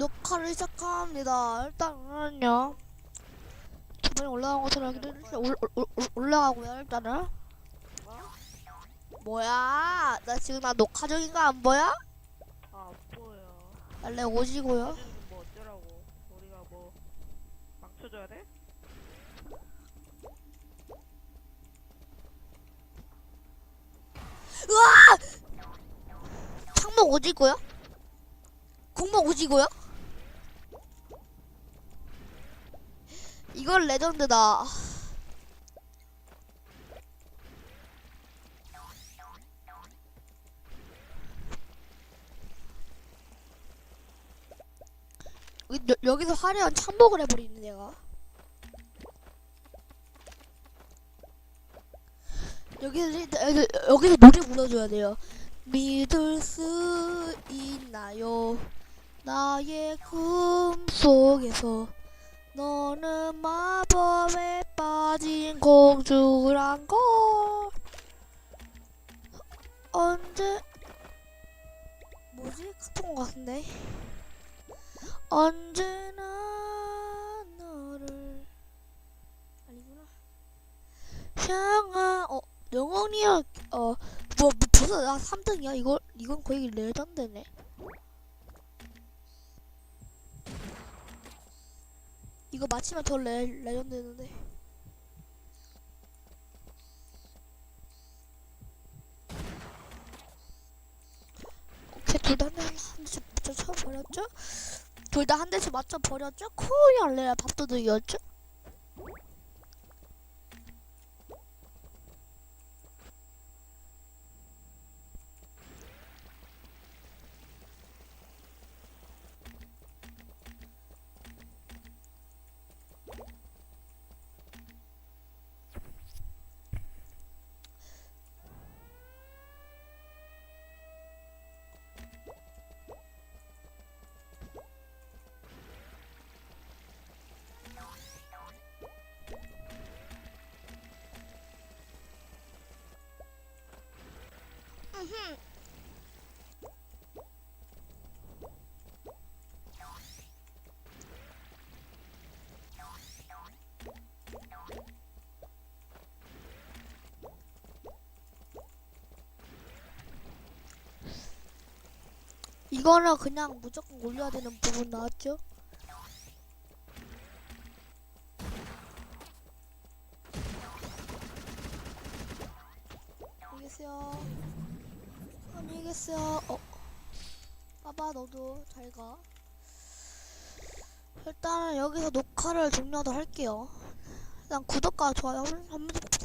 녹화를 시작합니다. 일단은요. 저번에 올라간 것처럼 이렇게 올, 올, 올, 올라가고요. 일단은. 뭐야? 나 지금 나 녹화 중인 거 안 보여? 아, 안 보여. 원래 오지고요. 어제는 뭐 어쩌라고. 우리가 뭐 망쳐줘야 돼? 으아! 창목 오지고요? 공목 오지고요? 이건 레전드다. 여기- 여, 여기서 화려한 창목을 해버리네 내가. 여기서 여기서 노래 불러줘야 돼요. 믿을 수 있나요? 나의 꿈 속에서 너는 마법에 빠진 공주란 걸. 언제 뭐지? 카톡 것 같은데. 언제나 너를 아니구나. 향한 어 영원이야. 어뭐 뭐, 벌써 나 3등이야? 이거 이건 거의 레전드네 이거 맞히면 더 레, 레전드는데. 오케이 둘 다 한 대씩 맞춰 쳐버렸죠? 둘 다 한 대씩 맞춰 버렸죠? 코이 레 밥도둑이었죠 이거는 그냥 무조건 올려야 되는 부분 나왔죠? 안녕히 계세요. 계세요. 어. 봐봐, 너도 잘 가. 일단은 여기서 녹화를 종료도 할게요. 일단 구독과 좋아요 한 번씩.